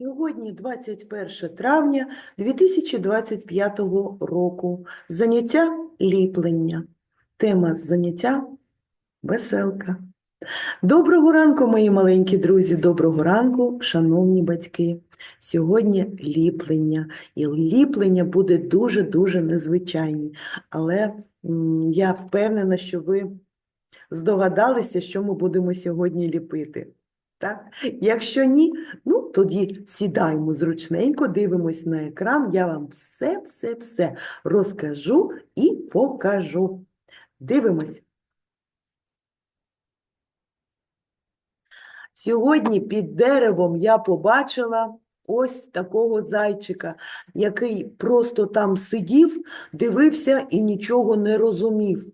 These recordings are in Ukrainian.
Сьогодні 21 травня 2025 року. Заняття ліплення. Тема заняття веселка. Доброго ранку, мої маленькі друзі, доброго ранку, шановні батьки. Сьогодні ліплення. І ліплення буде дуже-дуже незвичайні. Але я впевнена, що ви здогадалися, що ми будемо сьогодні ліпити. Так? Якщо ні, ну тоді сідаємо зручненько, дивимось на екран, я вам все-все-все розкажу і покажу. Дивимось. Сьогодні під деревом я побачила ось такого зайчика, який просто там сидів, дивився і нічого не розумів.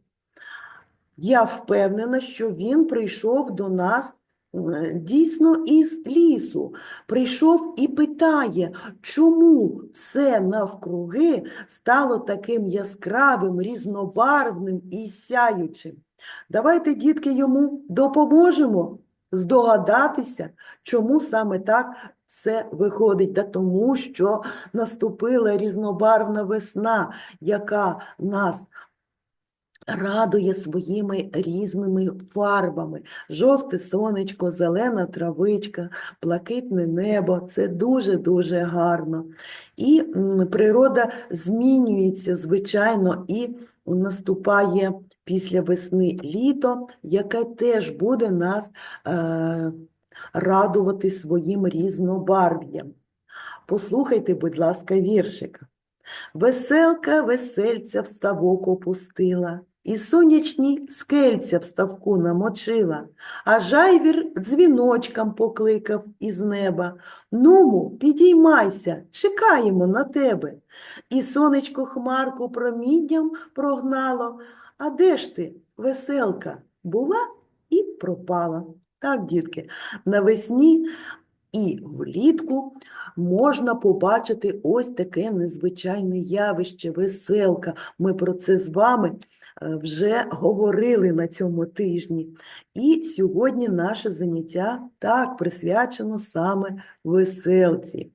Я впевнена, що він прийшов до нас дійсно із лісу. Прийшов і питає, чому все навкруги стало таким яскравим, різнобарвним і сяючим. Давайте, дітки, йому допоможемо здогадатися, чому саме так все виходить. Та тому, що наступила різнобарвна весна, яка нас радує своїми різними фарбами. Жовте сонечко, зелена травичка, блакитне небо. Це дуже-дуже гарно. І природа змінюється, звичайно, і наступає після весни літо, яке теж буде нас е, радувати своїм різнобарв'ям. Послухайте, будь ласка, віршика. Веселка весельця в ставок опустила, і сонячні скельця в ставку намочила, а жайвір дзвіночком покликав із неба. Нуму, підіймайся, чекаємо на тебе. І сонечко хмарку промінням прогнало. А де ж ти, веселка, була і пропала. Так, дітки, навесні і влітку можна побачити ось таке незвичайне явище, веселка. Ми про це з вами е, вже говорили на цьому тижні. І сьогодні наше заняття так присвячено саме веселці.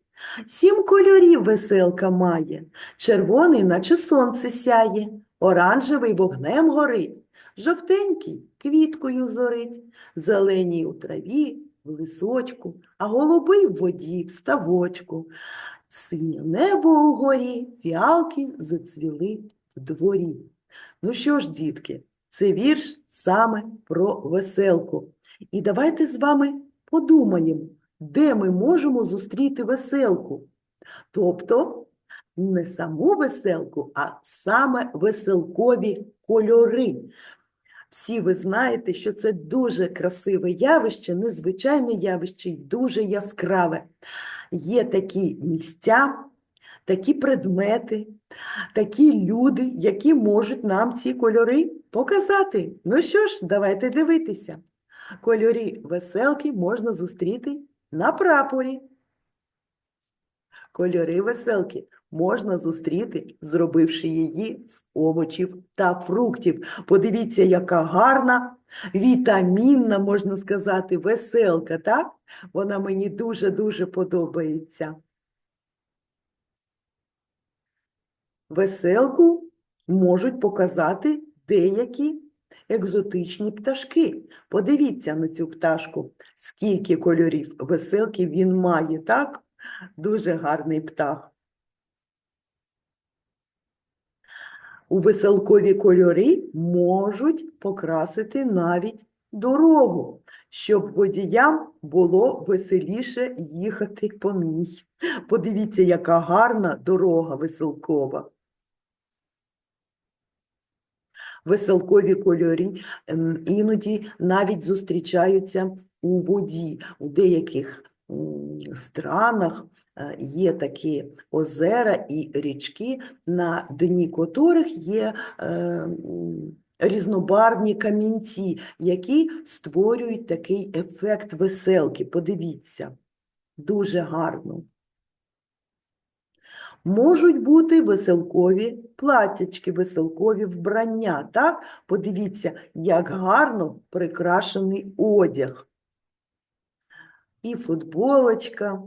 Сім кольорів веселка має. Червоний, наче сонце сяє, оранжевий вогнем горить, жовтенький квіткою зорить, зеленій у траві, в лисочку, а голубий в воді, в ставочку. Синє небо угорі, фіалки зацвіли в дворі. Ну що ж, дітки, це вірш саме про веселку. І давайте з вами подумаємо, де ми можемо зустріти веселку. Тобто не саму веселку, а саме веселкові кольори. Всі ви знаєте, що це дуже красиве явище, незвичайне явище і дуже яскраве. Є такі місця, такі предмети, такі люди, які можуть нам ці кольори показати. Ну що ж, давайте дивитися. Кольори веселки можна зустріти на прапорі. Кольори веселки можна зустріти, зробивши її з овочів та фруктів. Подивіться, яка гарна, вітамінна, можна сказати, веселка, так? Вона мені дуже-дуже подобається. Веселку можуть показати деякі екзотичні пташки. Подивіться на цю пташку, скільки кольорів веселки він має, так? Дуже гарний птах. У веселкові кольори можуть покрасити навіть дорогу, щоб водіям було веселіше їхати по ній. Подивіться, яка гарна дорога веселкова. Веселкові кольори ем, іноді навіть зустрічаються у воді. У деяких странах є такі озера і річки, на дні котрих є е, різнобарвні камінці, які створюють такий ефект веселки. Подивіться, дуже гарно. Можуть бути веселкові платячки, веселкові вбрання. Так? Подивіться, як гарно прикрашений одяг. І футболочка,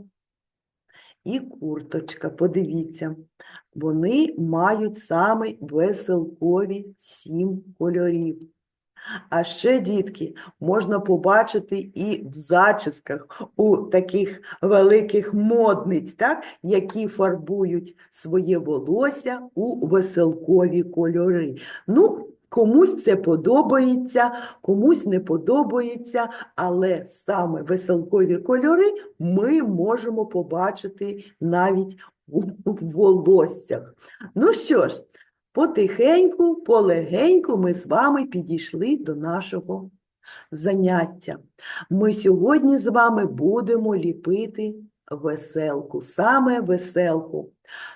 і курточка. Подивіться, вони мають саме веселкові сім кольорів. А ще, дітки, можна побачити і в зачісках у таких великих модниць, так, які фарбують своє волосся у веселкові кольори. Ну, комусь це подобається, комусь не подобається, але саме веселкові кольори ми можемо побачити навіть у волоссях. Ну що ж, Потихеньку, полегеньку ми з вами підійшли до нашого заняття. Ми сьогодні з вами будемо ліпити веселку, саме веселку.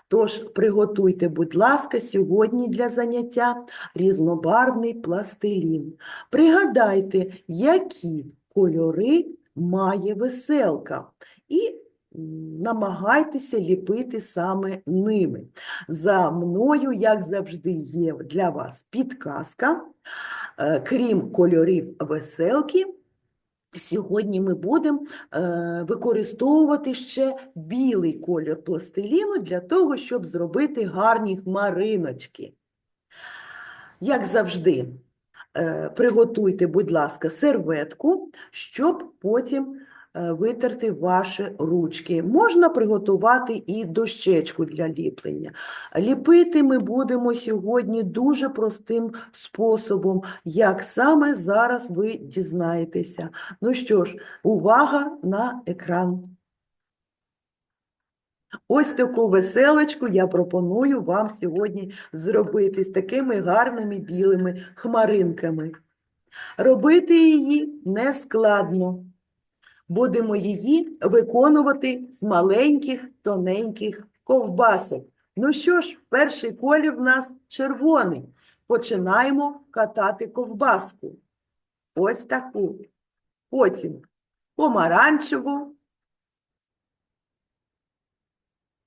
Тож приготуйте, будь ласка, сьогодні для заняття різнобарвний пластилін. Пригадайте, які кольори має веселка. І намагайтеся ліпити саме ними. За мною, як завжди, є для вас підказка. Е, Крім кольорів веселки, сьогодні ми будемо е, використовувати ще білий колір пластиліну для того, щоб зробити гарні хмариночки. Як завжди, е, приготуйте, будь ласка, серветку, щоб потім витерти ваші ручки. Можна приготувати і дощечку для ліплення. Ліпити ми будемо сьогодні дуже простим способом, як саме зараз ви дізнаєтеся. Ну що ж, увага на екран. Ось таку веселочку я пропоную вам сьогодні зробити з такими гарними білими хмаринками. Робити її не складно. Будемо її виконувати з маленьких тоненьких ковбасок. Ну що ж, перший колір в нас червоний. Починаємо катати ковбаску. Ось таку. Потім помаранчеву.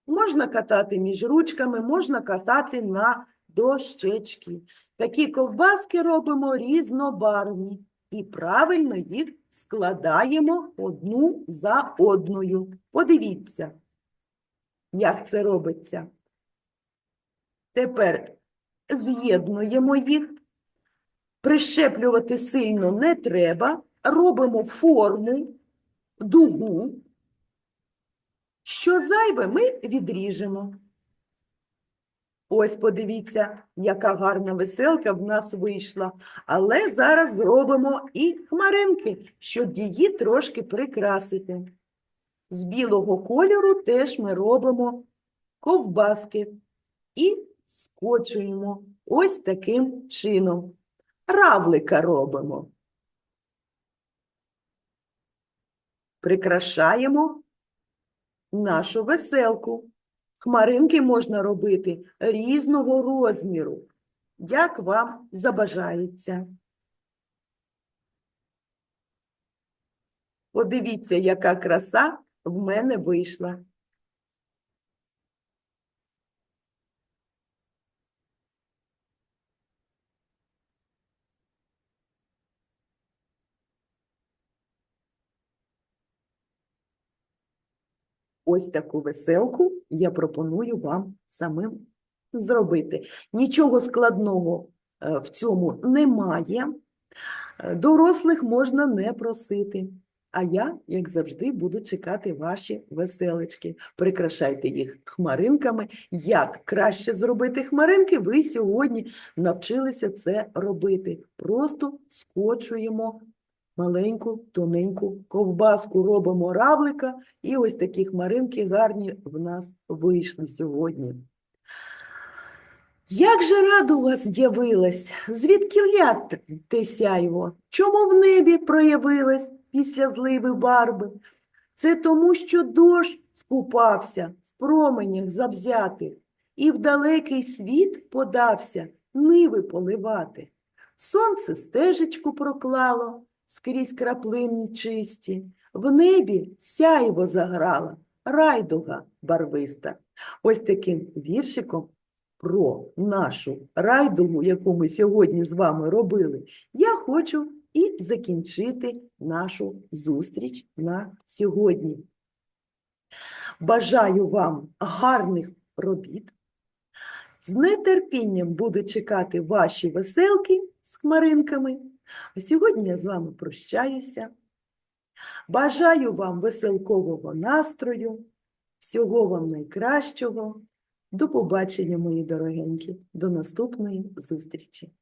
Можна катати між ручками, можна катати на дощечки. Такі ковбаски робимо різнобарвні і правильно їх складаємо одну за одною. Подивіться, як це робиться. Тепер з'єднуємо їх. Прищеплювати сильно не треба. Робимо форму, дугу. Що зайве, ми відріжемо. Ось подивіться, яка гарна веселка в нас вийшла. Але зараз зробимо і хмаринки, щоб її трошки прикрасити. З білого кольору теж ми робимо ковбаски і скочуємо ось таким чином. Равлика робимо. Прикрашаємо нашу веселку. Хмаринки можна робити різного розміру, як вам забажається. Подивіться, яка краса в мене вийшла. Ось таку веселку я пропоную вам самим зробити. Нічого складного е, в цьому немає. Е, Дорослих можна не просити. А я, як завжди, буду чекати ваші веселочки. Прикрашайте їх хмаринками. Як краще зробити хмаринки, ви сьогодні навчилися це робити. Просто скочуємо маленьку, тоненьку ковбаску, робимо равлика, і ось такі хмаринки гарні в нас вийшли сьогодні. Як же радо у вас з'явилась, звідки те сяйво? Чому в небі проявилась після зливи барби? Це тому, що дощ скупався в променях завзятих, і в далекий світ подався ниви поливати. Сонце стежечку проклало, скрізь краплини чисті, в небі сяйво заграла, райдуга барвиста. Ось таким віршиком про нашу райдугу, яку ми сьогодні з вами робили, я хочу і закінчити нашу зустріч на сьогодні. Бажаю вам гарних робіт. З нетерпінням буду чекати ваші веселки з хмаринками. А сьогодні я з вами прощаюся. Бажаю вам веселкового настрою, всього вам найкращого. До побачення, мої дорогенькі, до наступної зустрічі!